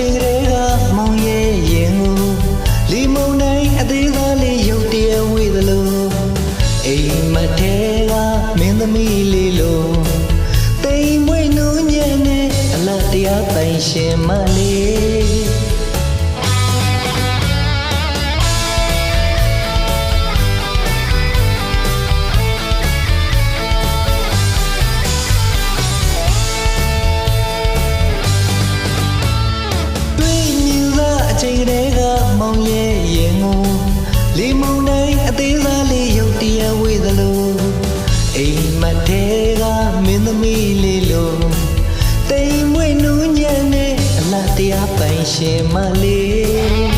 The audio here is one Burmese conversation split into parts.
ချိန်ကလေးကမောင်ရဲ့ရင်ကိုလီမုန်တိုင်းအသေးသားလေးရုပ်တရက်ဝေးသလိုအိမ်မထဲကမင်းသမီးလေးလိုတိမ်မွေ့နူးညံ့နေအလားတရားပိုင်ရှင်မလေး ပိုင်ရှင်မလေး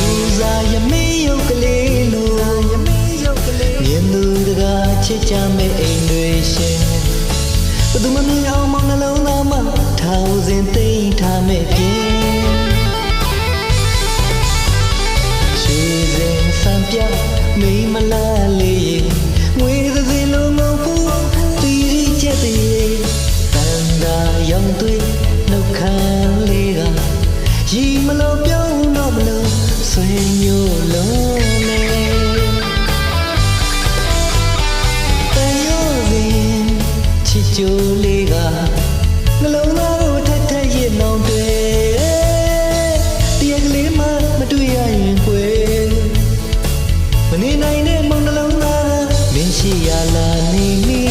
ဦးစားရမေးရုပ်ကလေးလိုရမေးရုပ်ကလေးမြင်သူတကားချစ်ကြမဲ့အိမ်တွေရှင်ဘယ်သူမမြင်အောင်မောင်နှလုံးသားမှာထောင်စဉ်သိမ့်ထားမဲ့ပြင်ချီစဉ်စံပြမိမ ကြိုးလေးကနှလုံးသားကိုထက်ထက်ရစ်နှောင်တွေ့တရားကလေးမှမတွေ့ရရင်ကွယ်မနေနိုင်တဲ့မုံနှလုံးသားမင်းရှိရလာနေမိ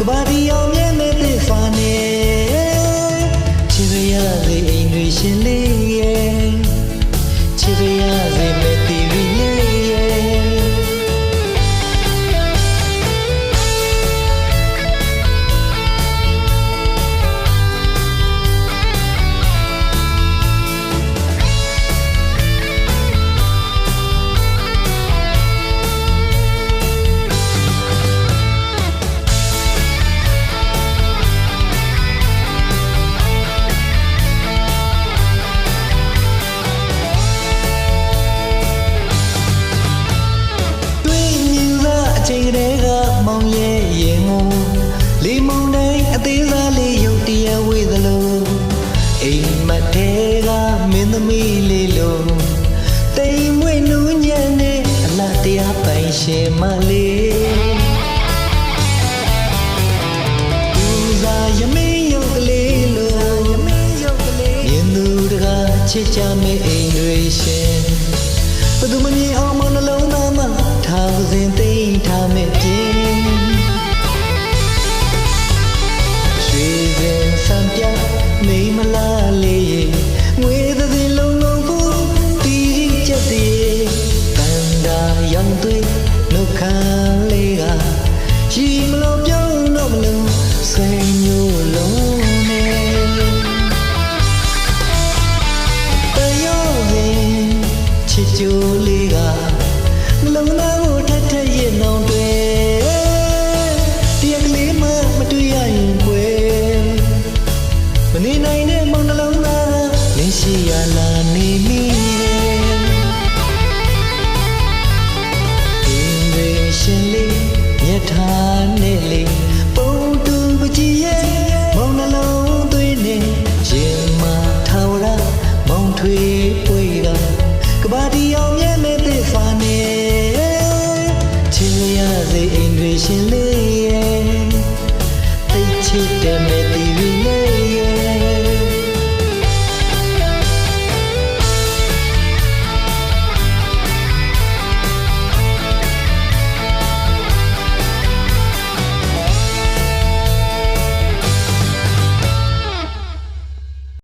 ကဘာဒီ မင်းသမီးလေးလိုတိမ်မွေ့နူးညံ့နေအလားတရားပိုင်ရှင်မလေးဦးစားရမင်းရုပ်ကလေးလိုရမင်းရုပ်ကလေးမြင်သူတကားချစ်ကြမဲ့ နေနိုင်တဲ့မောင်နှလုံးသားနေရှိရလာနေမိတယ်ဒီရေရှင်လေးမြတ်ထာနဲ့လေးပုံတူပကြည်ရဲ့မောင်နှလုံးသွေးနဲ့ရင်မထောင်ရမောင်ထွေးပွေတာကဘာတီအောင်မြဲမဲ့သစ်ဖာနေချင်းရစေအိမ်တွေရှင်လေးရဲ့သိချစ်တယ်မဲ့